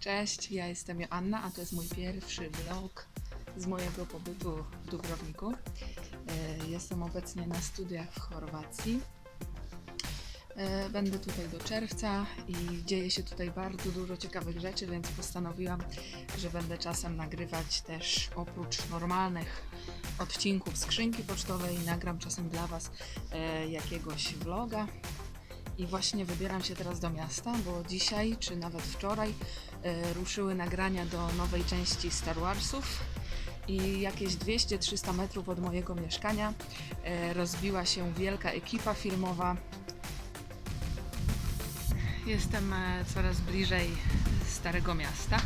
Cześć, ja jestem Joanna, a to jest mój pierwszy vlog z mojego pobytu w Dubrowniku. E, Jestem obecnie na studiach w Chorwacji. E, Będę tutaj do czerwca i dzieje się tutaj bardzo dużo ciekawych rzeczy, więc postanowiłam, że będę czasem nagrywać też oprócz normalnych odcinków skrzynki pocztowej, nagram czasem dla Was e, jakiegoś vloga. I właśnie wybieram się teraz do miasta, bo dzisiaj, czy nawet wczoraj, ruszyły nagrania do nowej części Star Warsów. I jakieś 200-300 metrów od mojego mieszkania e, rozbiła się wielka ekipa filmowa. Jestem e, coraz bliżej Starego Miasta.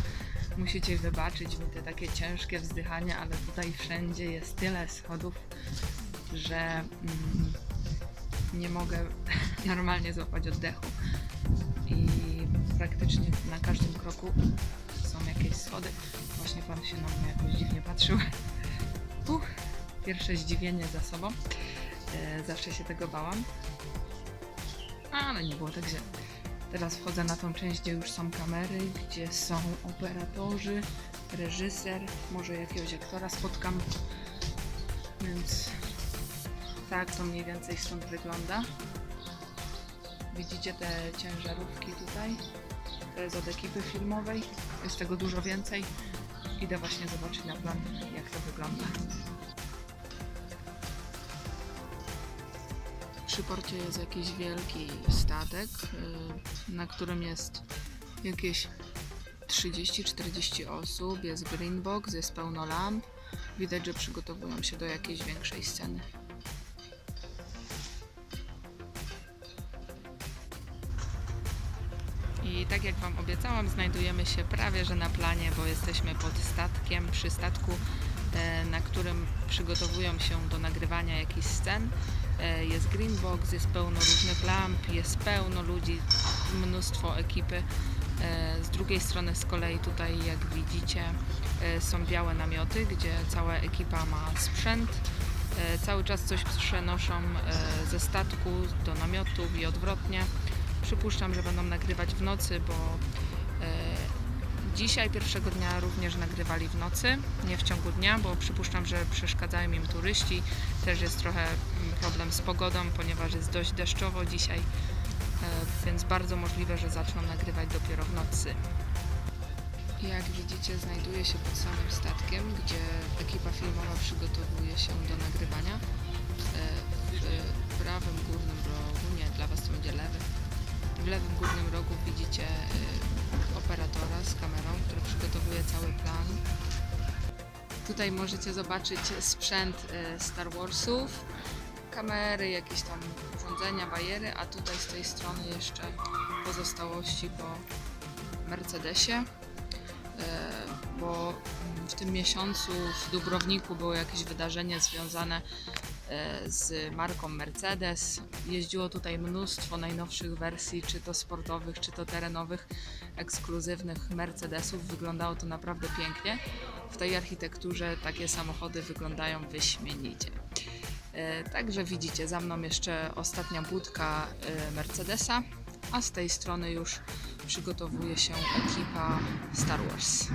Musicie wybaczyć mi te takie ciężkie wzdychania, ale tutaj wszędzie jest tyle schodów, że mm, nie mogę normalnie złapać oddechu. Praktycznie na każdym kroku są jakieś schody. Właśnie pan się na mnie jakoś dziwnie patrzył. Uch, pierwsze zdziwienie za sobą. E, zawsze się tego bałam. Ale nie było tak źle. Teraz wchodzę na tą część, gdzie już są kamery, gdzie są operatorzy, reżyser, może jakiegoś aktora spotkam. Więc tak to mniej więcej stąd wygląda. Widzicie te ciężarówki tutaj? To jest od ekipy filmowej. Jest tego dużo więcej. Idę właśnie zobaczyć na plan, jak to wygląda. Przy porcie jest jakiś wielki statek, yy, na którym jest jakieś 30-40 osób. Jest green box, jest pełno lamp. Widać, że przygotowują się do jakiejś większej sceny. I tak jak Wam obiecałam, znajdujemy się prawie że na planie, bo jesteśmy pod statkiem, przy statku, e, na którym przygotowują się do nagrywania jakichś scen. E, Jest green box, jest pełno różnych lamp, jest pełno ludzi, mnóstwo ekipy. E, Z drugiej strony z kolei tutaj, jak widzicie, są białe namioty, gdzie cała ekipa ma sprzęt. Cały czas coś przenoszą ze statku do namiotów i odwrotnie. Przypuszczam, że będą nagrywać w nocy, bo e, dzisiaj pierwszego dnia również nagrywali w nocy, nie w ciągu dnia, bo przypuszczam, że przeszkadzają im turyści. Też jest trochę mm, problem z pogodą, ponieważ jest dość deszczowo dzisiaj, e, więc bardzo możliwe, że zaczną nagrywać dopiero w nocy. Jak widzicie, znajduję się pod samym statkiem, gdzie ekipa filmowa przygotowuje się do nagrywania. E, W prawym górnym W lewym górnym rogu widzicie e, operatora z kamerą, który przygotowuje cały plan. Tutaj możecie zobaczyć sprzęt e, Star Warsów, kamery, jakieś tam urządzenia, bajery, a tutaj z tej strony jeszcze pozostałości po Mercedesie e, bo w tym miesiącu w Dubrowniku było jakieś wydarzenie związane z marką Mercedes. Jeździło tutaj mnóstwo najnowszych wersji, czy to sportowych, czy to terenowych, ekskluzywnych Mercedesów. Wyglądało to naprawdę pięknie. W tej architekturze takie samochody wyglądają wyśmienicie. E, Także widzicie, za mną jeszcze ostatnia budka e, Mercedesa, a z tej strony już przygotowuje się ekipa Star Wars.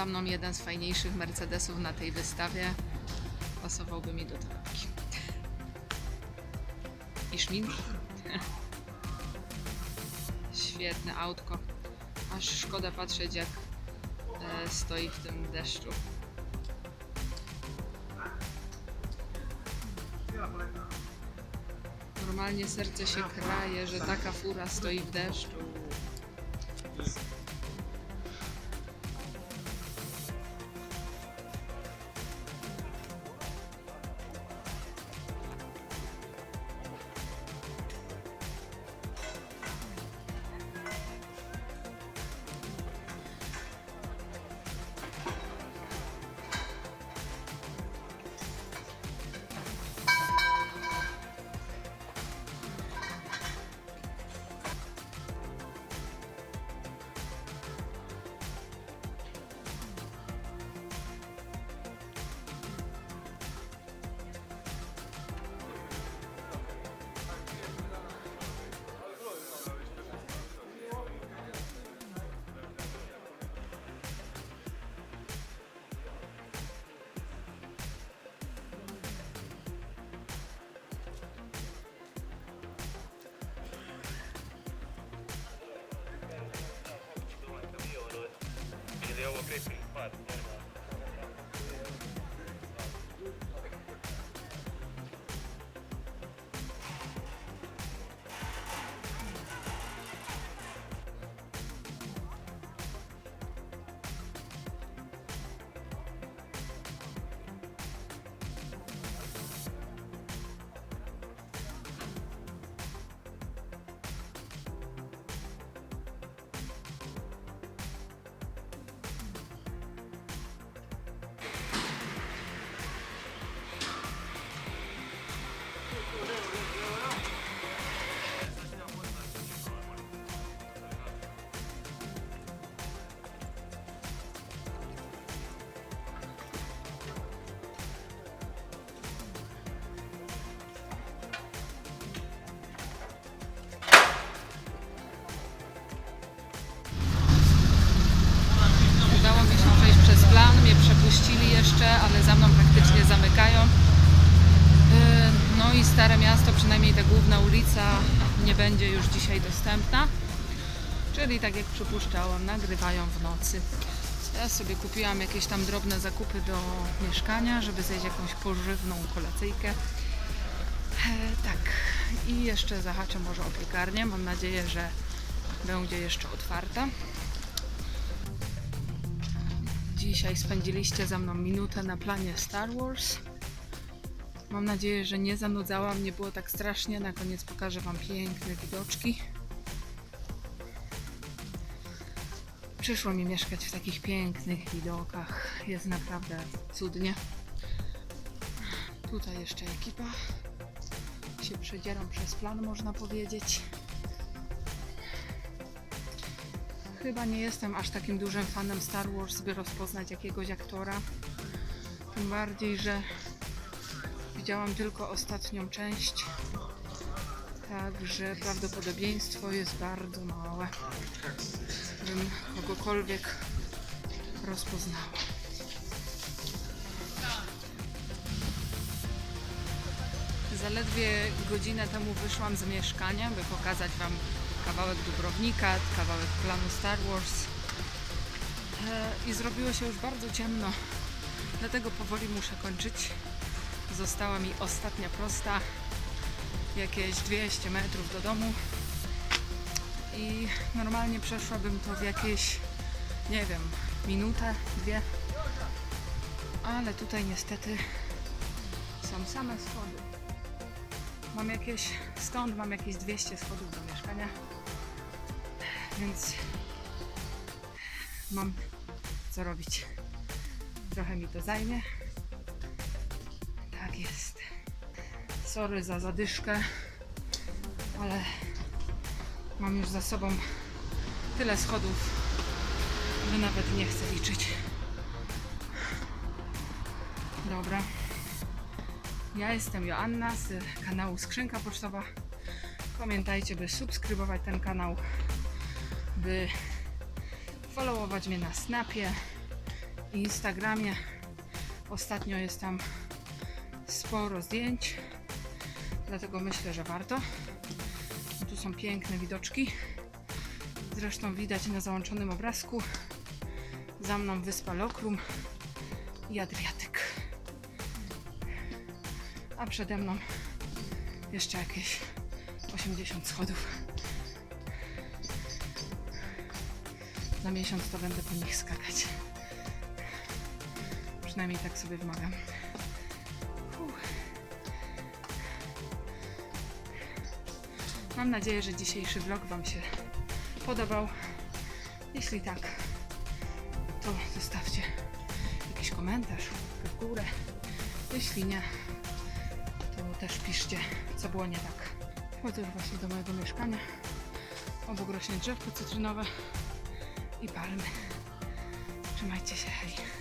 Za mną jeden z fajniejszych Mercedesów na tej wystawie. Pasowałby mi do torebki. I szminki. Świetne autko. Aż szkoda patrzeć jak e, stoi w tym deszczu. Normalnie serce się kraje, że taka fura stoi w deszczu. Stare Miasto, przynajmniej ta główna ulica, nie będzie już dzisiaj dostępna. Czyli tak jak przypuszczałam, nagrywają w nocy. Ja sobie kupiłam jakieś tam drobne zakupy do mieszkania, żeby zjeść jakąś pożywną kolacyjkę. E, tak, i jeszcze zahaczę może o piekarnię. Mam nadzieję, że będzie jeszcze otwarta. Dzisiaj spędziliście ze mną minutę na planie Star Wars. Mam nadzieję, że nie zanudzałam, nie było tak strasznie. Na koniec pokażę Wam piękne widoczki. Przyszło mi mieszkać w takich pięknych widokach. Jest naprawdę cudnie. Tutaj jeszcze ekipa. Się przedzieram przez plan, można powiedzieć. Chyba nie jestem aż takim dużym fanem Star Wars, by rozpoznać jakiegoś aktora. Tym bardziej, że widziałam tylko ostatnią część. Także prawdopodobieństwo jest bardzo małe, bym kogokolwiek rozpoznała. Zaledwie godzinę temu wyszłam z mieszkania, by pokazać Wam kawałek Dubrownika, kawałek planu Star Wars. E, I zrobiło się już bardzo ciemno, dlatego powoli muszę kończyć. Została mi ostatnia prosta, jakieś 200 metrów do domu. I normalnie przeszłabym to w jakieś, nie wiem, minutę, dwie. Ale tutaj niestety są same schody. Mam jakieś, stąd mam jakieś 200 schodów do mieszkania, więc mam co robić. Trochę mi to zajmie. Sorry za zadyszkę, ale mam już za sobą tyle schodów, że nawet nie chcę liczyć. Dobra. Ja jestem Joanna z kanału Skrzynka Pocztowa. Pamiętajcie, by subskrybować ten kanał, by followować mnie na Snapie i Instagramie. Ostatnio jest tam sporo zdjęć, dlatego myślę, że warto. Tu są piękne widoczki. Zresztą widać na załączonym obrazku. Za mną wyspa Lokrum i Adriatyk a przede mną jeszcze jakieś 80 schodów. Za miesiąc to będę po nich skakać. Przynajmniej tak sobie wmawiam. Mam nadzieję, że dzisiejszy vlog Wam się podobał. Jeśli tak, to zostawcie jakiś komentarz w górę. Jeśli nie, to też piszcie, co było nie tak. Wchodzę już właśnie do mojego mieszkania. Obok rośnie drzewko cytrynowe i palmy. Trzymajcie się, hej.